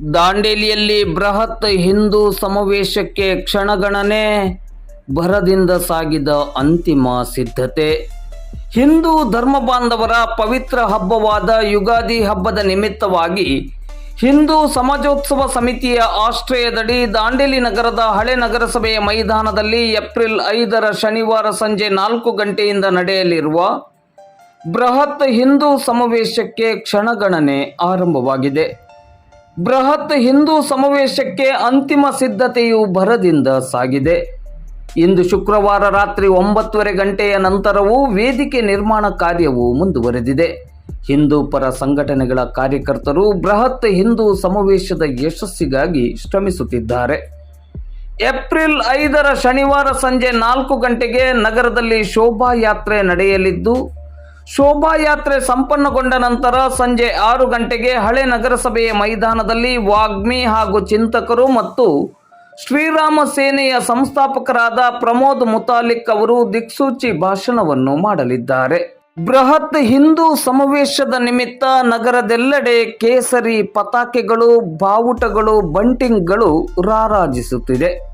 ದಾಂಡೇಲಿಯಲ್ಲಿ ಬೃಹತ್ ಹಿಂದೂ ಸಮಾವೇಶಕ್ಕೆ ಕ್ಷಣಗಣನೆ ಭರದಿಂದ ಸಾಗಿದ ಅಂತಿಮ ಸಿದ್ಧತೆ. ಹಿಂದೂ ಧರ್ಮ ಬಾಂಧವರ ಪವಿತ್ರ ಹಬ್ಬವಾದ ಯುಗಾದಿ ಹಬ್ಬದ ನಿಮಿತ್ತವಾಗಿ ಹಿಂದೂ ಸಮಾಜೋತ್ಸವ ಸಮಿತಿಯ ಆಶ್ರಯದಡಿ ದಾಂಡೇಲಿ ನಗರದ ಹಳೆ ನಗರಸಭೆಯ ಮೈದಾನದಲ್ಲಿ ಏಪ್ರಿಲ್ ಐದರ ಶನಿವಾರ ಸಂಜೆ ನಾಲ್ಕು ಗಂಟೆಯಿಂದ ನಡೆಯಲಿರುವ ಬೃಹತ್ ಹಿಂದೂ ಸಮಾವೇಶಕ್ಕೆ ಕ್ಷಣಗಣನೆ ಆರಂಭವಾಗಿದೆ. ಬೃಹತ್ ಹಿಂದೂ ಸಮಾವೇಶಕ್ಕೆ ಅಂತಿಮ ಸಿದ್ಧತೆಯು ಭರದಿಂದ ಸಾಗಿದೆ. ಇಂದು ಶುಕ್ರವಾರ ರಾತ್ರಿ ಒಂಬತ್ತುವರೆ ಗಂಟೆಯ ನಂತರವೂ ವೇದಿಕೆ ನಿರ್ಮಾಣ ಕಾರ್ಯವು ಮುಂದುವರೆದಿದೆ. ಹಿಂದೂ ಪರ ಸಂಘಟನೆಗಳ ಕಾರ್ಯಕರ್ತರು ಬೃಹತ್ ಹಿಂದೂ ಸಮಾವೇಶದ ಯಶಸ್ಸಿಗಾಗಿ ಶ್ರಮಿಸುತ್ತಿದ್ದಾರೆ. ಏಪ್ರಿಲ್ ಐದರ ಶನಿವಾರ ಸಂಜೆ ನಾಲ್ಕು ಗಂಟೆಗೆ ನಗರದಲ್ಲಿ ಶೋಭಾಯಾತ್ರೆ ನಡೆಯಲಿದ್ದು ಶೋಭಾಯಾತ್ರೆ ಸಂಪನ್ನಗೊಂಡ ನಂತರ ಸಂಜೆ ಆರು ಗಂಟೆಗೆ ಹಳೆ ನಗರಸಭೆಯ ಮೈದಾನದಲ್ಲಿ ವಾಗ್ಮಿ ಹಾಗೂ ಚಿಂತಕರು ಮತ್ತು ಶ್ರೀರಾಮ ಸೇನೆಯ ಸಂಸ್ಥಾಪಕರಾದ ಪ್ರಮೋದ್ ಮುತಾಲಿಕ್ ಅವರು ದಿಕ್ಸೂಚಿ ಭಾಷಣವನ್ನು ಮಾಡಲಿದ್ದಾರೆ. ಬೃಹತ್ ಹಿಂದೂ ಸಮಾವೇಶದ ನಿಮಿತ್ತ ನಗರದೆಲ್ಲೆಡೆ ಕೇಸರಿ ಪತಾಕೆಗಳು, ಬಾವುಟಗಳು, ಬಂಟಿಂಗ್ಗಳು ರಾರಾಜಿಸುತ್ತಿದೆ.